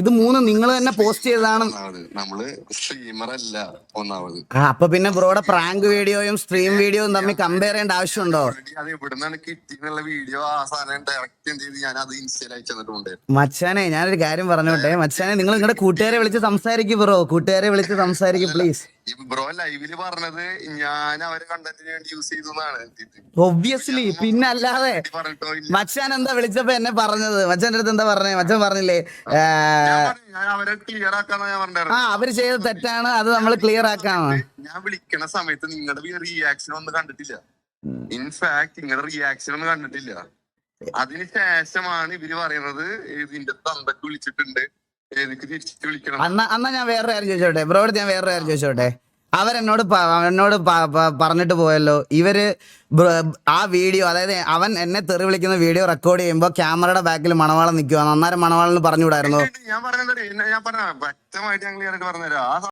ഇത് മൂന്ന് നിങ്ങൾ തന്നെ പോസ്റ്റ് ചെയ്തതാണ്. നമ്മൾ സ്ട്രീമർ അല്ല ഒന്നാമത്. അപ്പൊ പിന്നെ ബ്രോയുടെ പ്രാങ്ക് വീഡിയോയും സ്ട്രീം വീഡിയോയും തമ്മിൽ കമ്പയർ ചെയ്യേണ്ട ആവശ്യമുണ്ടോ? Already അത് എവിടുന്നാണ് കിട്ടിയെന്നുള്ള വീഡിയോ ആ സാധനം ഡയറക്റ്റ് എന്ത് ചെയ്ത് ഞാൻ അത് ഇൻസ്റ്റയിൽ മച്ചാനെ ഞാനൊരു കാര്യം പറഞ്ഞോട്ടെ. മച്ചാനെ നിങ്ങൾ നിങ്ങളുടെ കൂട്ടുകാരെ വിളിച്ച് സംസാരിക്കും ബ്രോ. കൂട്ടുകാരെ വിളിച്ച് സംസാരിക്കും പ്ലീസ് ബ്രോ ലൈവിൽ പറഞ്ഞത് ഞാൻ അവരെ കണ്ടന്റിന് വേണ്ടി യൂസ് ചെയ്തു എന്നാണ് ഒബ്വിയസ്ലി പിന്നെ അല്ലാതെ മച്ചാൻ എന്താ വിളിച്ചപ്പോ എന്നെ പറഞ്ഞത്? മച്ചാന്റെ അടുത്ത് എന്താ പറഞ്ഞേ? മച്ചാൻ പറഞ്ഞില്ലേ ആ, അവരെ ക്ലിയർ ആക്കാന്ന് ഞാൻ ആ അവർ ചെയ്ത തെറ്റാണ് അത് നമ്മൾ ക്ലിയർ ആക്കാണ്. ഞാൻ വിളിക്കണ സമയത്ത് നിങ്ങളുടെ റിയാക്ഷൻ ഒന്നും കണ്ടിട്ടില്ല. ഇൻഫാക്ട് നിങ്ങളുടെ റിയാക്ഷൻ ഒന്നും കണ്ടിട്ടില്ല. അതിനുശേഷമാണ് ഇവർ പറയുന്നത് ഇതിന്റെ തന്തക്ക് വിളിച്ചിട്ടുണ്ട്. അന്ന അന്നാ ഞാൻ വേറെ കാര്യം ചോദിച്ചോട്ടെ? ബ്രോയോട് ഞാൻ വേറെ കാര്യം ചോദിച്ചോട്ടെ? അവരെന്നോട് എന്നോട് പറഞ്ഞിട്ട് പോയല്ലോ. ഇവർ ആ വീഡിയോ അതായത് അവൻ എന്നെ തെറി വിളിക്കുന്ന വീഡിയോ റെക്കോർഡ് ചെയ്യുമ്പോൾ ക്യാമറയുടെ ബാക്കിൽ മണവാളം നിൽക്കുക അന്നേരം പറഞ്ഞു പറഞ്ഞുകൂടായിരുന്നു? ഞാൻ പറഞ്ഞു ഞാൻ പറഞ്ഞ വ്യക്തമായിട്ട് ഞങ്ങൾ പറഞ്ഞുതരാം. ആ